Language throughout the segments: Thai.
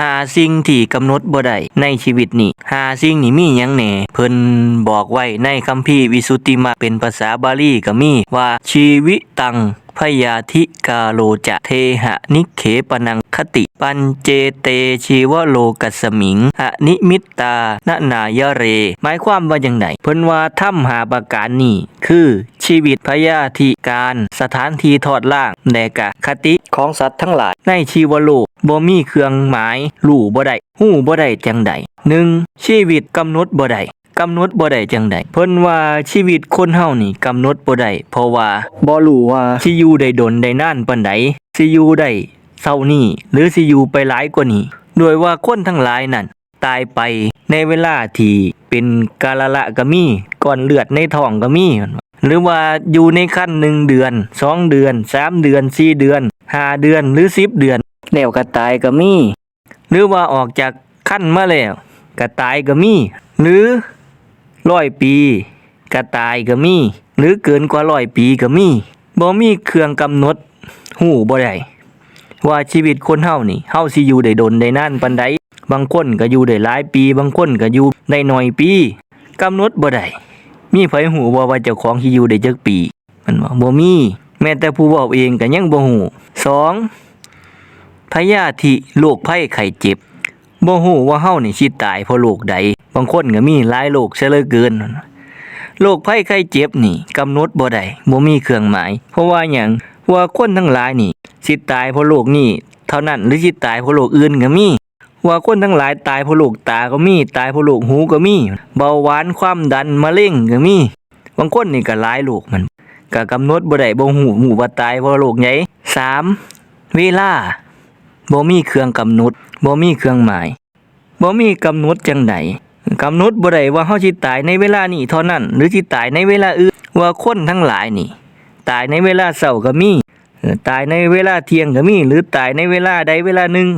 หาสิ่งที่กำหนดบ่ได้ในชีวิตนี้หาสิ่งนี้มีหยังแหน่เพิ่นบอกไว้ในคัมภีร์วิสุทธิมรรคเป็นภาษาบาลีก็มีว่าชีวิตังพยาธิกาโลจะเทหะนิเขปนังคติ ปัญเจเตชีวโลกัสมิงหะนิมิตตานนายเร หมายความว่าอย่างไดเพิ่นว่าถ้ำหาประการนี้คือ ชีวิตพยาธิการสถานที่ทอดล่างและกะคติของสัตว์ทั้งหลาย ในชีวโลกบ่มีเครื่องหมายรู้บ่ได้ฮู้บ่ได้จังใดหนึ่งชีวิตกำหนดบ่ได้กำหนดบ่ได้จังใดเพิ่นว่าชีวิตคนเฮานี่กำหนดบ่ได้เพราะว่าบ่รู้ว่าสิอยู่ได้ดนได้นานปานใดสิอยู่ได้เท่านี้หรือสิอยู่ไปหลายกว่านี้โดยว่าคนทั้งหลายนั่นตายไปในเวลาที่เป็นกาลละก็มีก่อนเลือดในท้องก็มี หรือว่าอยู่ในขั้นหนึ่งเดือนสองเดือนสามเดือนสี่เดือนห้าเดือนหรือสิบเดือน แล้วก็ตายก็มี หรือว่าออกจากขั้นมาแล้วก็ตายก็มี หรือร้อยปีก็ตายก็มี หรือเกินกว่าร้อยปีก็มีบ่มีเครื่องกำหนดหูบ่ได้ว่าชีวิตคนเฮานี่เฮาสิอยู่ได้ดนได้นานปานใดบางคนก็อยู่ได้หลายปี บางคนก็อยู่ได้น้อยปีกำหนดบ่ได้ มีไผหูบ่ว่าเจ้าของสิอยู่ได้จักปี มันว่าบ่มี แม้แต่ผู้เว้าเองก็ยังบ่ฮู้สองพยาธิโรคภัยไข้เจ็บบ่ฮู้ว่าเฮานี่สิตายเพราะโรคใด บางคนก็มีหลายโรคซะเหลือเกินโรคภัยไข้เจ็บนี่กำหนดบ่ได้บ่มีเครื่องหมาย เพราะว่าหยังว่าคนทั้งหลายนี่ สิตายเพราะโรคนี้เท่านั้นหรือสิตายเพราะโรคอื่นก็มี ว่าคนทั้งหลายตายเพราะโรคตาก็มี ตายเพราะโรคหูก็มี เบาหวานความดันมะเร็งก็มีบางคนนี่ก็หลายโรคมันก็กำหนดบ่ได้บ่ฮู้ฮู้ว่าตายเพราะโรคใหญ่สามเวลาบ่มีเครื่องกำหนดบ่มีเครื่องหมายบ่มีกำหนดจังไดกำหนดบ่ได้ว่าเฮาสิตายในเวลานี้เท่านั้น หรือสิตายในเวลาอื่นว่าคนทั้งหลายนี่ ตายในเวลาเช้าก็มี ตายในเวลาเที่ยงก็มี หรือตายในเวลาใดเวลาหนึ่ง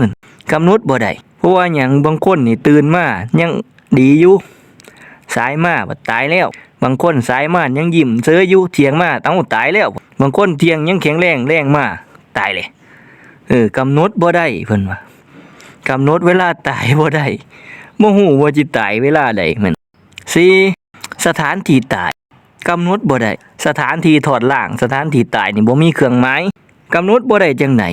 กำหนดบ่ได้เพราะว่าหยังบางคนนี่ตื่นมายังดีอยู่สายมาบัดตายแล้ว บางคนสายมายังยิ้มเสืออยู่เที่ยงมาเอ้าตายแล้ว บางคนเที่ยงยังแข็งแรงแรงมาตายเลยเออกำหนดบ่ได้เพิ่นว่ากำหนดเวลาตายบ่ได้บ่ฮู้ว่าสิตายเวลาใดมันสี่สถานที่ตายกำหนดบ่ได้สถานที่ถอดล่าง สถานที่ตายนี่บ่มีเครื่องหมายกำหนดบ่ได้จังไหน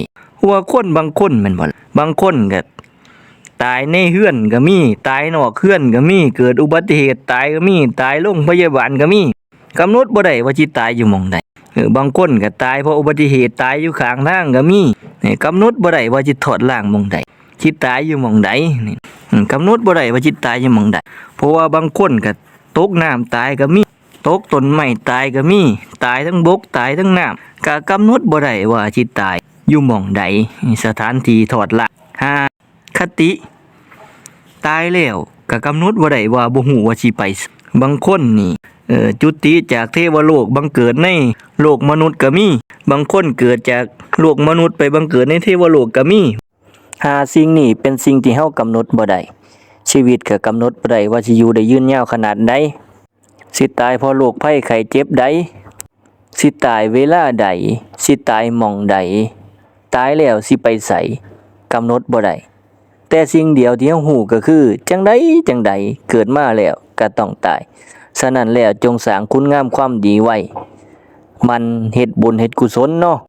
ว่าคนบางคนแม่นบ่บางคนก็ตายในเฮือนก็มี ตายนอกเฮือนก็มี เกิดอุบัติเหตุตายก็มี ตายโรงพยาบาลก็มีกำหนดบ่ได้ว่าสิตายอยู่หม่องใดบางคนก็ตายเพราะอุบัติเหตุตายอยู่ข้างทางก็มีนี่กำหนดบ่ได้ว่าสิถอดล่างหม่องใดสิตายอยู่หม่องใดนี่กำหนดบ่ได้ว่าสิตายอยู่หม่องใดเพราะว่าบางคนก็ตกน้ำตายก็มี ตกต้นไม้ตายก็มี ตายทั้งบกตายทั้งน้ำก็กำหนดบ่ได้ว่าสิตาย อยู่หม่องใดสถานที่ถอดละห้าคติ ตายแล้วก็กำหนดบ่าได้ว่าบ่ฮู้ว่าสิไป บางคนนี่เอ่อจุติจากเทวโลกบังเกิดในโลกมนุษย์ก็มี บางคนเกิดจากโลกมนุษย์ไปบังเกิดในเทวโลกก็มีหาสิ่งนี้เป็นสิ่งที่เฮากำหนดบ่ได้ชีวิตก็กำหนดบ่ได้ว่าสิอยู่ได้ยืนยาวขนาดใดสิตายเพราะโรคภัยไข้เจ็บใดสิตายเวลาใด สิตายหม่องใด ตายแล้วสิไปใส่กำหนดบ่ได้แต่สิ่งเดียวที่เฮาฮู้ก็คือ จังใดจังใดเกิดมาแล้วก็ต้องตาย ฉะนั้นแล้วจงสร้างคุณงามความดีไว้ มันเฮ็ดบุญเฮ็ดกุศลเนาะ